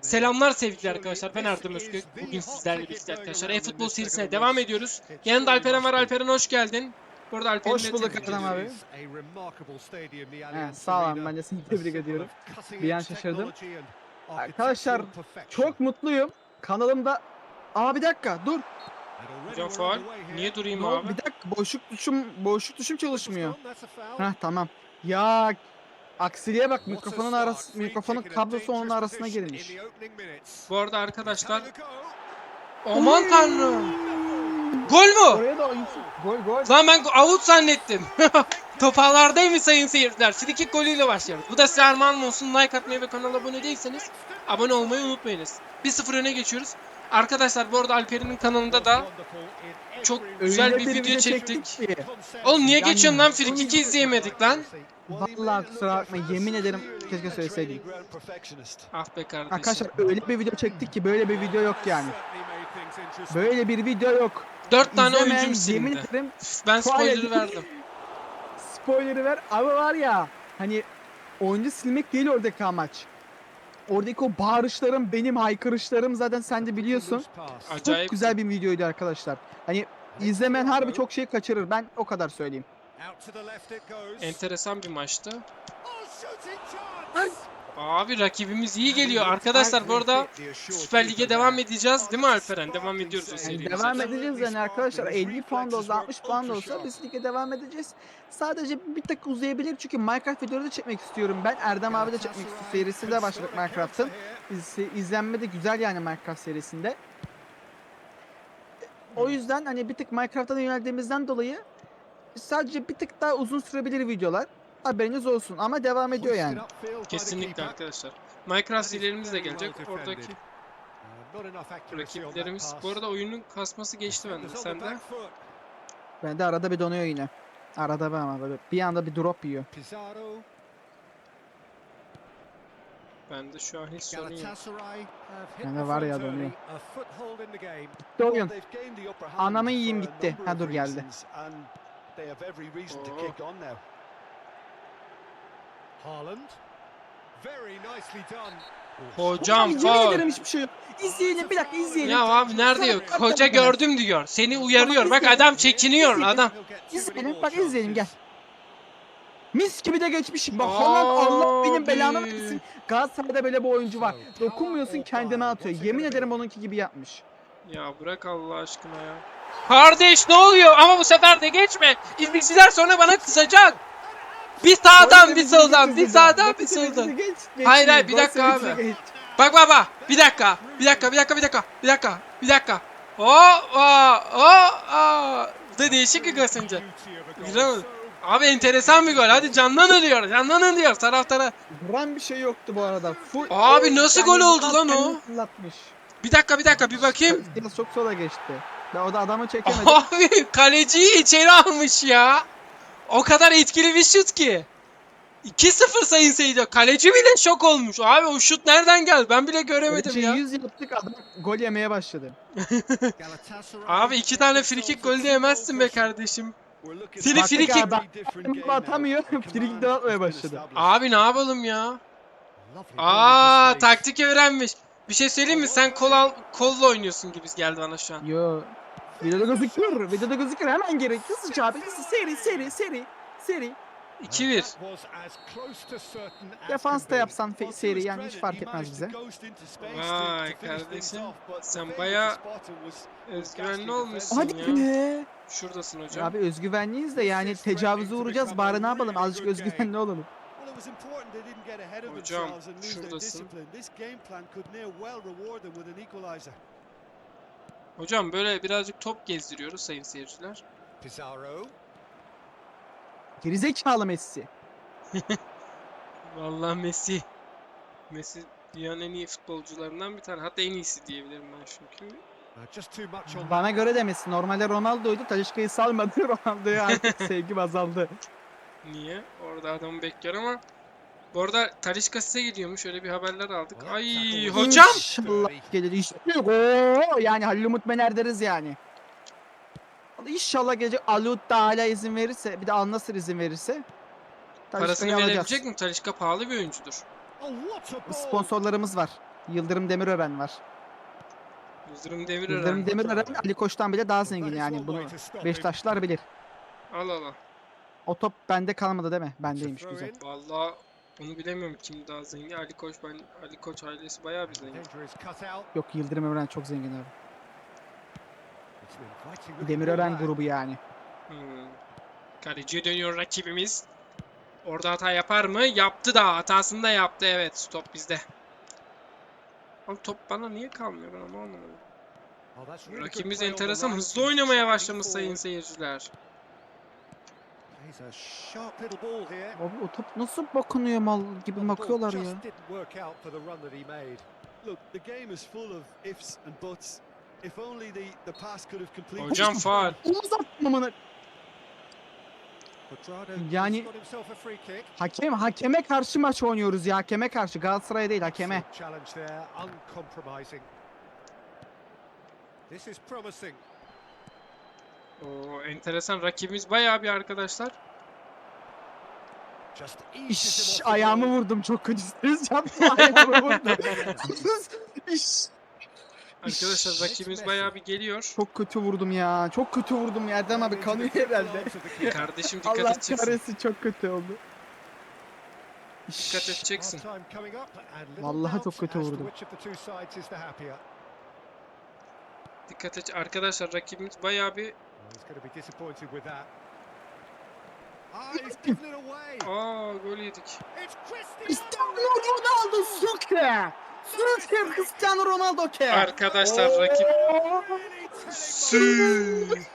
Selamlar sevgili arkadaşlar. Ben Erdem Özgök. Bugün sizlerle birlikte arkadaşlar e-futbol serisine devam ediyoruz. Yanında Alperen var. Alperen hoş geldin. Burada Alperen'i Hoş bulduk Erdem abi. He, sağ olun ben de seni tebrik ediyorum. Bir an şaşırdım. Arkadaşlar çok mutluyum. Kanalımda... Aa bir dakika dur. Hocam faul. Niye durayım oldu? abi? Bir dakika boşluk tuşum boşluk tuşum çalışmıyor. Heh tamam. Ya aksiliğe bak mikrofonun arası mikrofonun kablosu onun arasına girmiş. Bu arada arkadaşlar aman tanrım. Gol mü? Oraya da Yusuf gol gol. Lan ben out zannettim. Topağlardaymış sayın seyirciler. Frikik golüyle başlıyoruz. Bu da size armağan olsun. Like atmayı ve kanala abone değilseniz abone olmayı unutmayınız. 1-0 öne geçiyoruz. Arkadaşlar bu arada Alperen'in kanalında da çok güzel bir video çektik. ki. Oğlum niye Yani geçiyorsun lan Frikik'i izleyemedik lan? Vallahi kusura bakma yemin ederim keşke söyleseydim. Ah be kardeşim. Arkadaşlar öyle bir video çektik ki böyle bir video yok yani. Böyle bir video yok. 4 tane İzlemeyen oyuncum yemin silindi. ederim Ben spoiler'ı Hayır. verdim. spoiler'ı ver ama var ya hani oyuncu silmek değil oradaki amaç. Oradaki o bağırışlarım, benim haykırışlarım zaten sen de biliyorsun. Acayip. Çok güzel bir videoydu arkadaşlar. Hani izlemen harbi çok şey kaçırır. Ben o kadar söyleyeyim. Enteresan bir maçtı. Ay. Abi rakibimiz iyi geliyor. Arkadaşlar bu arada Süper Lig'e devam edeceğiz değil mi Alperen? Devam ediyoruz o Yani serimize. devam edeceğiz yani arkadaşlar 50 puan da olsa 60 puan da olsa biz lige devam edeceğiz. Sadece bir tık uzayabilir çünkü Minecraft videoları da çekmek istiyorum ben. Erdem abi de çekmek istiyor. Serisiyle başladık Minecraft'ın. İz, izlenme de güzel yani Minecraft serisinde. O yüzden hani bir tık Minecraft'a yöneldiğimizden dolayı sadece bir tık daha uzun sürebilir videolar. Haberiniz olsun ama devam ediyor yani. Kesinlikle arkadaşlar. Minecraft serilerimiz de gelecek. Oradaki rakiplerimiz. Bu arada oyunun kasması geçti bende. Sende? Ben de arada bir donuyor yine. Arada ben ama böyle bir anda bir drop yiyor. Bende şu an hiç sorun yok. Bende var ya donuyor. Bitti oyun. Anamı yiyeyim gitti. Ha, dur geldi. Oo. Hocam Yemin faul. ederim hiçbir şey yok. İzleyelim bir dakika izleyelim. Ya abi nerede yok? Hoca gördüm diyor. Seni uyarıyor. Bak adam çekiniyor adam. İzleyelim bak izleyelim gel. Mis gibi de geçmişim. Bak Haaland Allah benim belamı Abi. versin. Galatasaray'da böyle bir oyuncu var. Dokunmuyorsun kendine atıyor. Yemin ederim onunki gibi yapmış. Ya bırak Allah aşkına ya. Kardeş ne oluyor? Ama bu sefer de geçme. İzleyiciler sonra bana kızacak. Bir sağdan bir soldan, bir sağdan bir soldan. Hayır, hayır, bir dakika abi. Bak bak bak. Bir dakika. Bir dakika, bir dakika, bir dakika. Bir dakika, bir dakika. O, o, o, o. Bu da değişik bir gol sence. Güzel. Abi enteresan bir gol. Hadi canlanın diyor. Canlanın diyor taraftara. Vuran bir şey yoktu bu arada. Full, Abi nasıl gol oldu lan o? fırlatmış. Bir dakika, bir dakika bir bakayım. Çok sola geçti. Ben o da adamı çekemedi. Abi kaleciyi içeri almış ya. O kadar etkili bir şut ki. 2-0 sayın seyirciler. Kaleci bile şok olmuş. Abi o şut nereden geldi? Ben bile göremedim Kaleciye ya. 100 yaptık adam gol yemeye başladı. Abi iki tane frikik golü de yemezsin be kardeşim. Seni frikik- atamıyor. Frikik de atmaya başladı. Abi ne yapalım ya? Aa taktik öğrenmiş. Bir şey söyleyeyim mi? Sen kol al, kolla oynuyorsun gibi geldi bana şu an. Yo. Videoda gözüküyor. Videoda gözüküyor. Hemen gerek. Hızlıca abi. Hızlı. Seri seri seri. Seri. 2-1. Defans da yapsan fe- seri yani hiç fark etmez bize. Vay kardeşim. Sen bayağı özgüvenli olmuşsun Hadi ya. be. Şuradasın hocam. Abi özgüvenliyiz de yani tecavüze uğrayacağız. Bari ne yapalım? Azıcık özgüvenli olalım. Hocam, şuradasın. Hocam böyle birazcık top gezdiriyoruz sayın seyirciler. Gerizekalı Messi. Vallahi Messi. Messi dünyanın en iyi futbolcularından bir tane. Hatta en iyisi diyebilirim ben çünkü. Bana göre de Messi. Normalde Ronaldo'ydu. Talişka'yı salmadı. Ronaldo'ya artık sevgim azaldı. Niye? Orada adamı bekliyor ama bu arada Talisca size gidiyormuş. Öyle bir haberler aldık. Ay hocam! İnşallah gelir. İşte Oo, yani Halil Umut Mener deriz yani. İnşallah gelecek Alut da hala izin verirse bir de Al Nassr izin verirse Parasını verebilecek mi? Talisca pahalı bir oyuncudur. Sponsorlarımız var. Yıldırım Demirören var. Yıldırım Demirören. Yıldırım Demirören Ali Koç'tan bile daha zengin yani bunu Beşiktaşlar bilir. Al al al. O top bende kalmadı değil mi? Bendeymiş güzel. Valla onu bilemiyorum kim daha zengin. Ali Koç ben Ali Koç ailesi bayağı bir zengin. Yok Yıldırım Demirören çok zengin abi. Demirören grubu yani. Hmm. Kaleciye dönüyor rakibimiz. Orada hata yapar mı? Yaptı da hatasını da yaptı evet. Stop bizde. Ama top bana niye kalmıyor ben onu anlamadım. Rakibimiz enteresan hızlı oynamaya başlamış sayın seyirciler. Abi o top nasıl bakınıyor mal gibi bakıyorlar ya. Look, the game is full of ifs and buts. If only the, the pass could have completed. Hocam faal. Omuz atmamını. Yani-. Hakem hakeme karşı maç oynuyoruz ya. Hakeme karşı Galatasaray'a değil hakeme. This is promising. Oo, enteresan rakibimiz bayağı bir arkadaşlar. İş ayağımı vurdum çok kötü stres yaptım ayağımı vurdum. İş. Arkadaşlar rakibimiz bayağı bir geliyor. Çok kötü vurdum ya. Çok kötü vurdum ya. Erdem abi kanıyor herhalde. Kardeşim dikkat Allah edeceksin. kahretsin çok kötü oldu. Dikkat edeceksin. Vallahi çok kötü vurdum. Dikkat et arkadaşlar rakibimiz bayağı bir he's going to be disappointed with that. Ah, he's given it away. Aa gol yedik. It's Cristiano Ronaldo suke. Suke Cristiano Ronaldo ke. Arkadaşlar rakip Sü.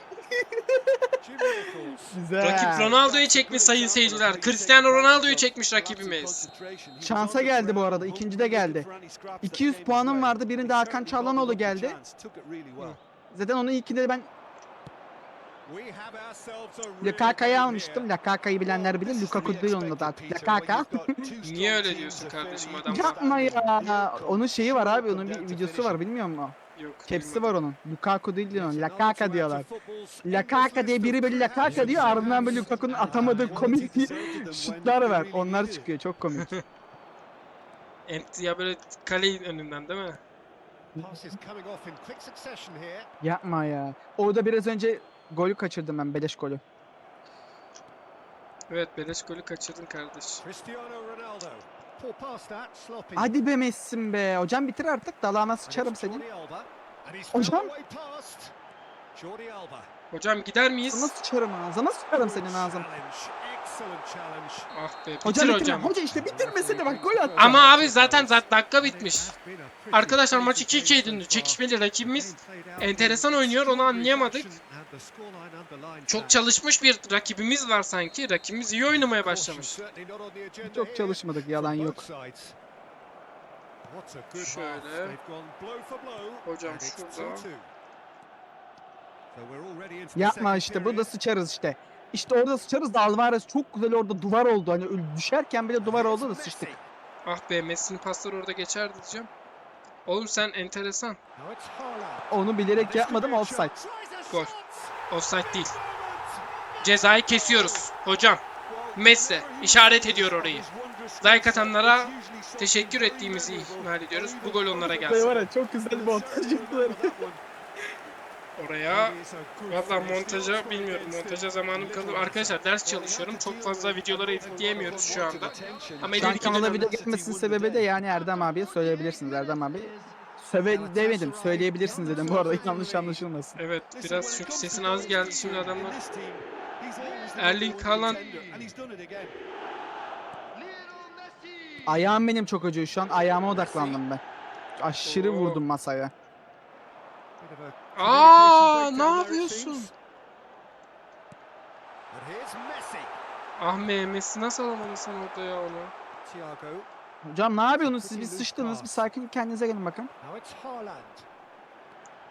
Güzel. Rakip Ronaldo'yu çekmiş sayın seyirciler. Cristiano Ronaldo'yu çekmiş rakibimiz. Şansa geldi bu arada, ikinci de geldi. 200 puanım vardı, birinde Hakan Çalhanoğlu geldi. Zaten onun ilkinde ben Lukaka'yı almıştım. Lukaka'yı bilenler bilir. Lukaku değil onun adı artık. Lukaka. Niye öyle diyorsun kardeşim adam? Yapma ya. Onun şeyi var abi. Onun bir videosu var bilmiyor musun? Yok. Kepsi var onun. Lukaku değil diyor. Lakaka diyorlar. Lakaka diye biri böyle Lakaka diyor. Ardından böyle Lukaku'nun atamadığı komik şutlar var. Onlar çıkıyor. Çok komik. Ya böyle kaleyin önünden değil mi? Yapma ya. Orada biraz önce golü kaçırdım ben. Beleş golü. Evet beleş golü kaçırdın kardeş. Cristiano Ronaldo. Hadi be Messi'm be. Hocam bitir artık. Dalağına sıçarım senin. Hocam. Hocam gider miyiz? sıçarım ağzına sıçarım senin ağzına. Ah be bitir Hocam bitirme. hocam. Hoca işte bitirmesene bak gol attı. Ama abi zaten zaten dakika bitmiş. Arkadaşlar maç crazy 2-2'ye game döndü. so far. Çekişmeli rakibimiz enteresan oynuyor, onu anlayamadık. Çok çalışmış bir rakibimiz var sanki. Rakibimiz iyi oynamaya başlamış. Çok çalışmadık yalan yok. Şöyle. Hocam şurada. 2-2. So we're already into the Yapma işte burada sıçarız işte. İşte orada sıçarız da Alvarez çok güzel orada duvar oldu. Hani düşerken bile duvar oldu da sıçtık. Ah be Messi'nin pasları orada geçerdi diyeceğim. Oğlum sen enteresan. Onu bilerek yapmadım offside. Gol. Offside değil. Cezayı kesiyoruz. Hocam. Messi işaret ediyor orayı. Like atanlara teşekkür ettiğimizi ihmal ediyoruz. Bu gol onlara gelsin. var ya çok güzel montaj yaptılar. Oraya Valla montaja bilmiyorum. Montaja zamanım kalır. Arkadaşlar ders çalışıyorum. Çok fazla videoları editleyemiyoruz şu anda. Ama Şu an kanala video gelmesinin sebebi de yani Erdem abiye söyleyebilirsiniz Erdem abi. Söve demedim söyleyebilirsiniz dedim bu arada yanlış anlaşılmasın. Evet biraz çünkü sesin az geldi şimdi adamlar. Erling Haaland Ayağım benim çok acıyor şu an ayağıma odaklandım ben. Aşırı Oo. vurdum masaya. Aa ne yapıyorsun? Ah Messi nasıl alamadın sen orada ya onu? Thiago. Hocam ne yapıyorsunuz siz bir sıçtınız bir sakin kendinize gelin bakın.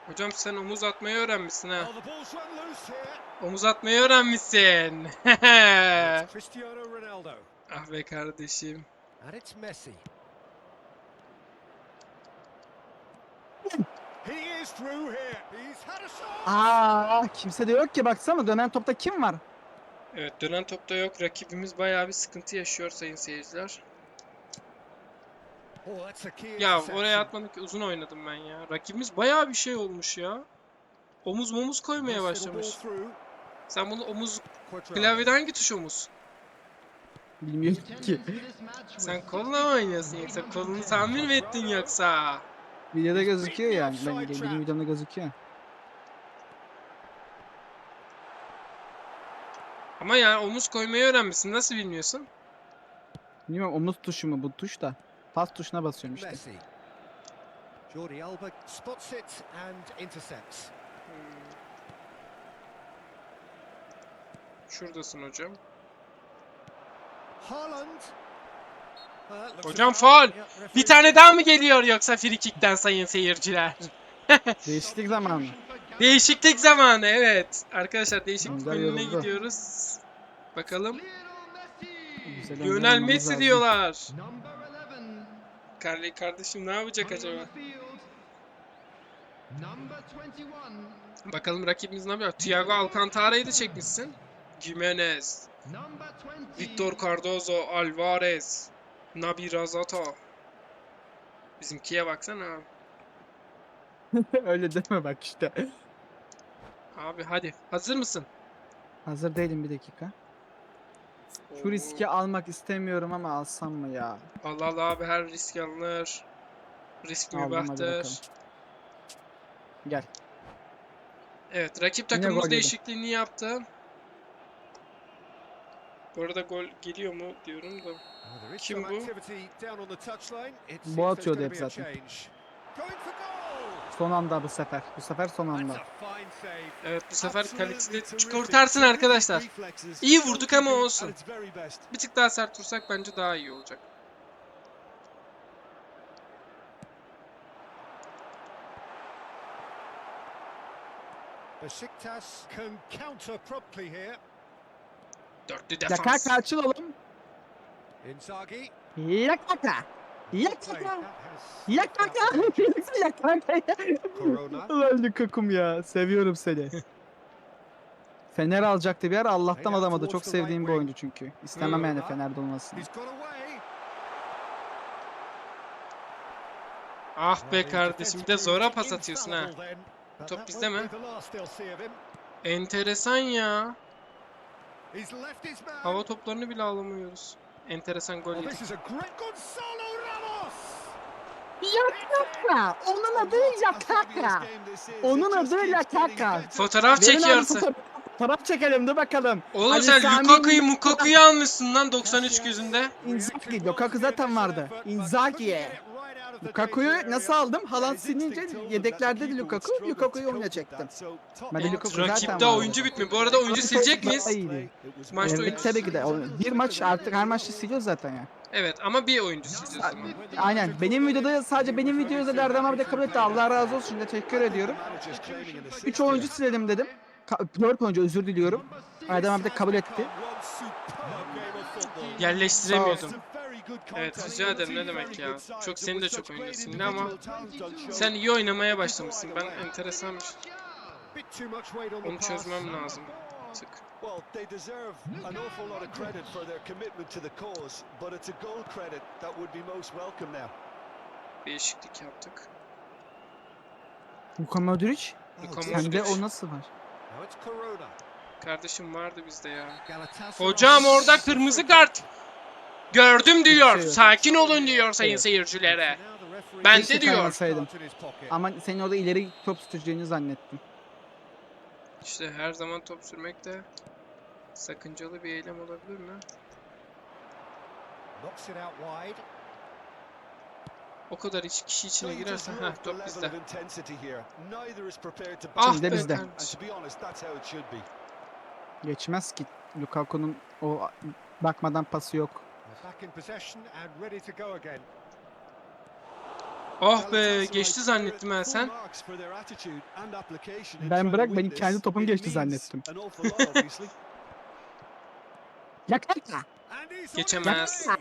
Hocam sen omuz atmayı öğrenmişsin ha. Omuz atmayı öğrenmişsin. Ah be kardeşim. Aa kimse de yok ki baksana dönen topta kim var? Evet dönen topta yok. Rakibimiz bayağı bir sıkıntı yaşıyor sayın seyirciler. Oh, that's a key Ya oraya atmadık uzun oynadım ben ya. Rakibimiz bayağı bir şey olmuş ya. Omuz momuz koymaya başlamış. Sen bunu omuz Cuadrado. klavyede hangi tuş omuz? Bilmiyorum ki. Sen kolla mı oynuyorsun yoksa kolunu tahmin mi ettin yoksa? Videoda gözüküyor yani. Ben, benim videomda gözüküyor. Ama yani omuz koymayı öğrenmişsin. Nasıl bilmiyorsun? Bilmiyorum omuz tuşu mu bu tuş da. Pas tuşuna basıyorum işte. Messi. Jordi Alba spots it and intercepts. Hmm. Şuradasın hocam. Haaland. Hocam faul. Bir tane daha mı geliyor yoksa free kick'ten sayın seyirciler? Değişiklik zamanı. Değişiklik zamanı evet. Arkadaşlar değişiklik Güzel bölümüne yoruldu. gidiyoruz. Bakalım. Güzel Lionel oynamamız Messi lazım. diyorlar. Carly kardeşim ne yapacak acaba? Bakalım rakibimiz ne yapıyor? Thiago Alcantara'yı da çekmişsin. Jimenez, Victor Cardozo, Alvarez, Nabi Razata. Bizimkiye baksana. Öyle deme bak işte. Abi hadi. Hazır mısın? Hazır değilim bir dakika. Şu riski almak istemiyorum ama alsam mı ya? Allah Allah abi her risk alınır. Risk Aldım, hadi mübahtır. Gel. Evet rakip Yine takımımız yedi. değişikliğini yaptı. Bu arada gol geliyor mu diyorum da. Kim bu? Bu atıyordu hep zaten. Son anda bu sefer. Bu sefer son anda. Evet bu sefer kaliteli kurtarsın arkadaşlar. İyi vurduk ama olsun. Bir tık daha sert vursak bence daha iyi olacak. Besiktas can counter promptly here. Dörtlü defans. kanka açıl oğlum. Inzaghi. Ya kanka. Ya kanka. Ya kanka. ya kanka. Ulan Lukaku'm ya. Seviyorum seni. Fener alacaktı bir ara Allah'tan towards Çok sevdiğim bir oyuncu çünkü. İstemem yani Fener'de olmasını. Ah be kardeşim de zora pas atıyorsun ha. Top bizde mi? Enteresan ya. Hava toplarını bile alamıyoruz. Enteresan gol yedik. this is a great Gonzalo Ramos. Ya kanka. Onun adı ya kanka. Onun adı ya kanka. Fotoğraf Verin abi çekiyorsun. fotoğraf- Fotoğraf çekelim dur bakalım. Oğlum Ali sen Sami Lukaku'yu Mukaku'yu almışsın lan 93 gözünde. Inzaghi. Lukaku zaten vardı. Inzaghi'ye. Lukaku'yu nasıl aldım? Haaland silince yedeklerde de Lukaku. Lukaku'yu oyuna çektim. Ben de Lukaku zaten Rakipte vardı. oyuncu bitmiyor. Bu arada oyuncu silecek miyiz? Maçta Evet oyuncu tabii ki de. O- Bir maç artık her maçta siliyor zaten ya. Evet ama bir oyuncu o zaman. Aynen. Benim videoda sadece benim video özel Erdem abi de kabul etti. Allah razı olsun. Teşekkür ediyorum. 3 oyuncu silelim dedim. 4 oyuncu özür diliyorum. Erdem abi de kabul etti. Yerleştiremiyordum. Evet rica ederim ne demek ya. Çok seni de çok oynuyorsun yine ama sen iyi oynamaya başlamışsın. Ben enteresanmış. Onu çözmem lazım. Tık. Well, they deserve an awful lot of credit for their commitment to the cause, but it's a goal credit that would be most welcome now. Değişiklik yaptık. Luka Modric. Luka Sende Modric. o nasıl var? Now it's Corona. Kardeşim vardı bizde ya. Hocam orada kırmızı kart. Gördüm diyor. Sakin olun diyor sayın Evet. seyircilere. Ben Keşke de diyor. kaymasaydım. Ama senin orada ileri top tutacağını zannettim. İşte her zaman top sürmek de sakıncalı bir eylem olabilir mi? Knocks it out wide. O kadar iç kişi içine girerse the top bizde. Ah Bizde, be bizde. Geçmez ki. Lukaku'nun o bakmadan pası yok. Oh be geçti zannettim ha full sen. Ben bırak, benim kendi topum geçti zannettim. an awful lot, obviously. Ya kanka. And he's on Geçemez.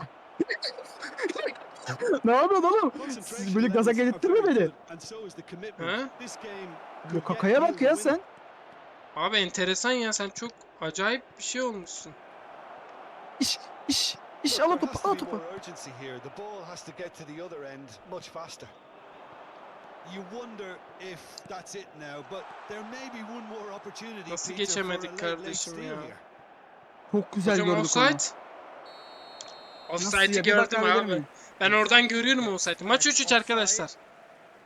ne yapıyorsun oğlum? Siz böyle gaza very beni. Ha? Lukaku'ya get bak ya win. Abi enteresan ya sen çok acayip bir şey olmuşsun. İş, iş, İş al topu al topu. Nasıl geçemedik kardeşim ya? Çok güzel Hocam gördük onu. offside. Nasıl Offside'i gördüm abi. miyim? Ben oradan görüyorum offside'i. Maç 3-3 arkadaşlar.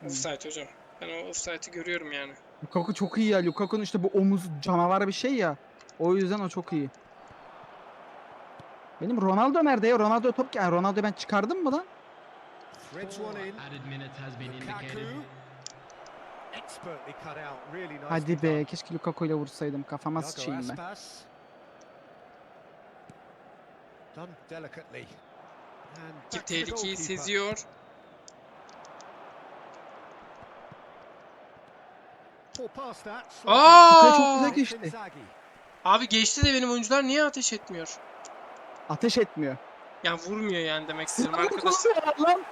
Hmm. Offside hocam. Ben o offside'i görüyorum yani. Lukaku çok iyi ya. Lukaku'nun işte bu omuz canavar bir şey ya. O yüzden o çok iyi. Benim Ronaldo nerede ya? Ronaldo top yani Ronaldo ben çıkardım mı lan? Hadi be keşke Lukaku ile vursaydım. Kafama sıçayım ben. The tehlikeyi seziyor. Çok Aa! güzel geçti. Abi geçti de benim oyuncular niye ateş etmiyor? Ateş etmiyor. Yani vurmuyor yani demek istiyorum Silahlı arkadaş. kullanıyorlar lan.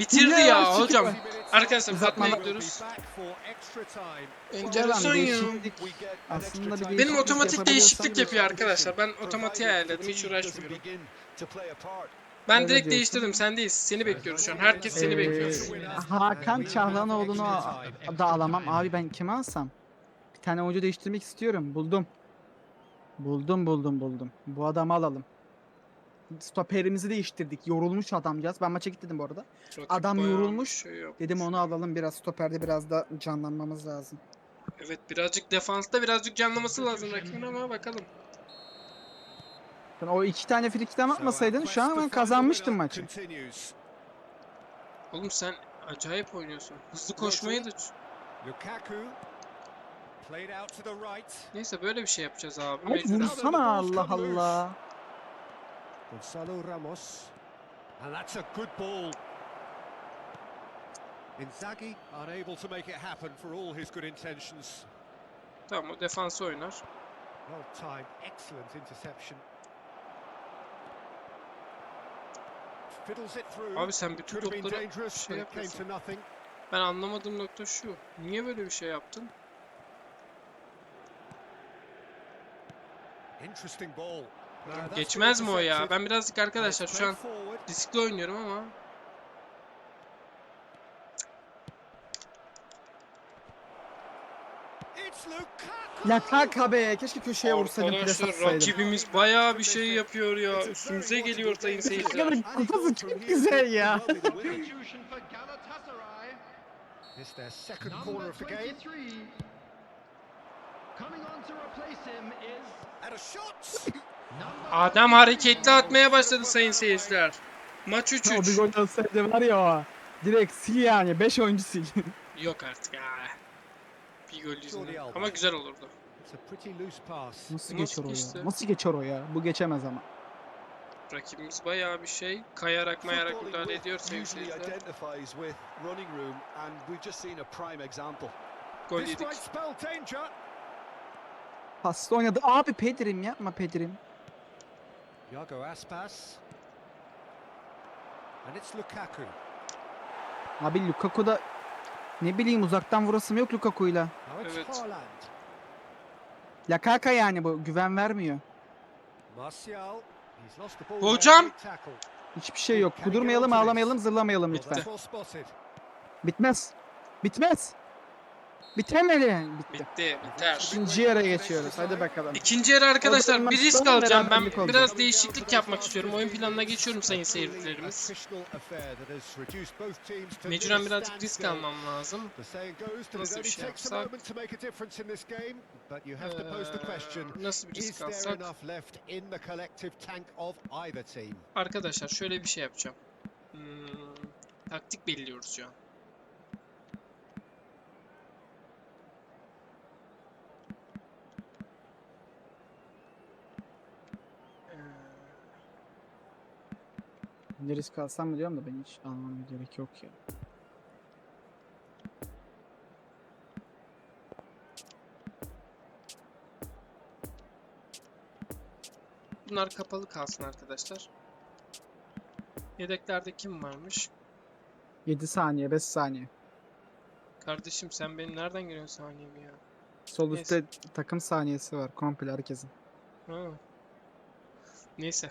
Bitirdi Ya, hocam. Arkadaşlar uzatmaya gidiyoruz. Enteresan ya. Aslında bir Benim otomatik değişiklik yapıyor arkadaşlar. Ben otomatiğe ayarladım. Hiç uğraşmıyorum. Ben Öyle direkt diyorsun. değiştirdim. Sendeyiz. Seni bekliyoruz şu an. Herkes seni Ee, bekliyor. Hakan Çağlanoğlu'nu a- da alamam. Abi ben kimi alsam? Bir tane oyuncu değiştirmek istiyorum. Buldum. Buldum buldum buldum. Bu adamı alalım. Stoperimizi değiştirdik. Yorulmuş adamcağız. Ben maça gittim bu arada. Rakip Adam bayağı yorulmuş. Şey. Dedim onu alalım biraz. Stoperde biraz da canlanmamız lazım. Evet birazcık defansta birazcık canlaması lazım rakibin ama bakalım. Sen o iki tane frikten atmasaydın şu an ben kazanmıştım maçı. Oğlum sen acayip oynuyorsun. Hızlı koşmayı da... Lukaku played out to the right. Neyse böyle bir şey yapacağız abi. Ama Mecburen. vursana Allah Allah. Gonzalo Ramos. And that's a good ball. Inzaghi unable to make it happen for all his good intentions. Tamam o defansı oynar. Well timed, excellent interception. Fiddles it through. Abi sen bütün Could have been topları dangerous, şey but it came yapıyorsun. to nothing. Ben anlamadığım nokta şu. Niye böyle bir şey yaptın? Interesting ball. Geçmez mi o ya? Ben birazcık arkadaşlar şu an riskli oynuyorum ama kanka be keşke köşeye vursaydım pres Arkadaşlar atsaydım. rakibimiz bayağı bir şey yapıyor ya. Üstümüze geliyor sayın seyirciler. Kafası çok güzel ya. Substitution for Galatasaray. It's their second Number corner of the game. 23. Coming on to replace him is And a shot. Adam hareketli atmaya başladı sayın seyirciler. Maç O bir 3-3. gol olsaydı var ya o. Direkt sil yani 5 oyuncu sil. Yok artık ya. Bir gol yüzünden. Ama güzel olurdu. Nasıl Nasıl geçer o geçti? ya? Nasıl geçer o ya? Bu geçemez ama. Rakibimiz bayağı bir şey. Kayarak mayarak müdahale ediyor usually seyirciler. Gol yedik. Pasta oynadı. Abi Pedrim yapma Pedrim. Yago Aspas. And it's Lukaku. Abi Lukaku da ne bileyim uzaktan vurasım yok Lukaku'yla. Evet. Lakaka yani bu güven vermiyor. Martial. Hocam! Hiçbir şey yok. Kudurmayalım, ağlamayalım, zırlamayalım lütfen. spotted. Bitmez. Bitmez. Bitemeli. Bitti. Bitti. Biter. İkinci yere geçiyoruz. Hadi bakalım. İkinci yarı arkadaşlar bir risk alacağım. Ben beraberlik biraz değişiklik yapmak istiyorum. Oyun planına geçiyorum sayın seyircilerimiz. Mecburen birazcık risk almam lazım. Nasıl bir şey yapsak? Ee, nasıl bir risk alsak? Arkadaşlar şöyle bir şey yapacağım. Hmm, taktik belirliyoruz şu an. Ne risk alsam mı diyorum da ben hiç almama gerek yok ya. Bunlar kapalı kalsın arkadaşlar. Yedeklerde kim varmış? 7 saniye, 5 saniye. Kardeşim sen beni nereden görüyorsun saniyemi ya? Sol Neyse. üstte takım saniyesi var komple herkesin. Ha. Neyse.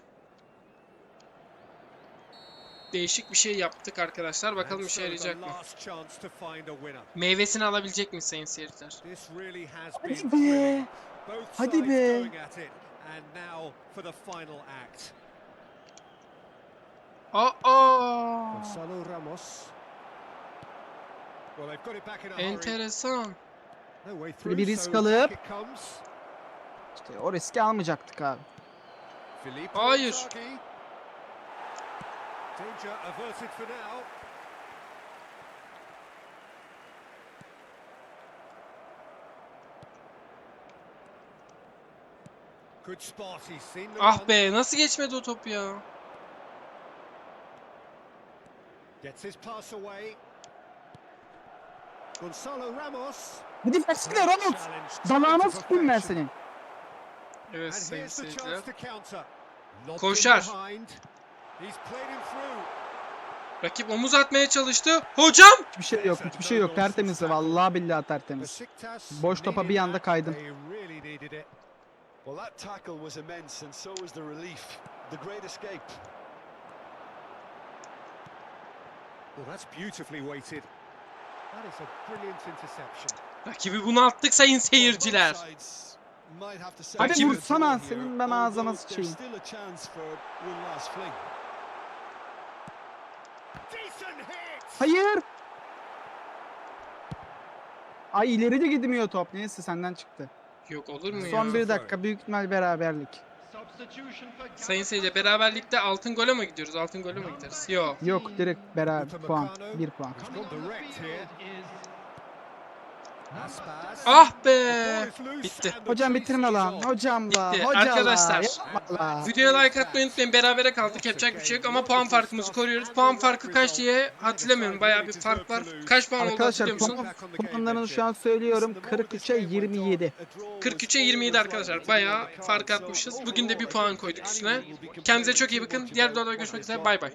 Değişik bir şey yaptık arkadaşlar. Bakalım işe yarayacak mı? Meyvesini alabilecek mi sayın seyirciler? Hadi be. Hadi be. Aa! Gonzalo Ramos. Well, they've got it back in a hurry. Enteresan. Böyle bir risk alıp-. İşte o riski almayacaktık abi. Hayır. Danger averted for now. Good spot, he's seen the Ah be nasıl geçmedi o top ya? Gets his pass away. Gonzalo Ramos. Hadi versene Ramos. Dalağına sıkayım ben senin. Evet sayın seyirciler. Koşar. Rakip omuz atmaya çalıştı. Hocam! Hiçbir şey yok, hiçbir şey yok. Tertemiz vallahi billahi tertemiz. Boş topa bir anda that. kaydım. Well, that tackle was immense, and so was the relief. The great escape. Well, that's beautifully weighted. That is a brilliant interception. Rakibi bunu attık sayın seyirciler. Hadi vursana, senin ben ağzına sıçayım. Hayır. Ay ileri de gitmiyor top. Neyse senden çıktı. Yok olur mu Son ya? bir dakika büyük ihtimal beraberlik. Sayın seyirciler beraberlikte altın gole mi gidiyoruz? Altın gole mi gideriz? Yok. Yok direkt beraber puan. Bir puan. He's gone direct here. is Aspas. Ah be! Bitti. Hocam is lan. Hocam la. Bitti. Hocam Arkadaşlar, la. Videoya like atmayı unutmayın. Berabere kaldık. Yapacak bir şey yok ama puan farkımızı koruyoruz. Puan farkı kaç diye hatırlamıyorum. Bayağı bir fark var. Kaç puan oldu Arkadaşlar hatırlıyor musun? puan, puanlarını şu an söylüyorum. 43'e 27. 43'e 27 arkadaşlar. Bayağı fark atmışız. Bugün de bir puan koyduk üstüne. Kendinize çok iyi bakın. Diğer videolarda görüşmek üzere. Bay bay.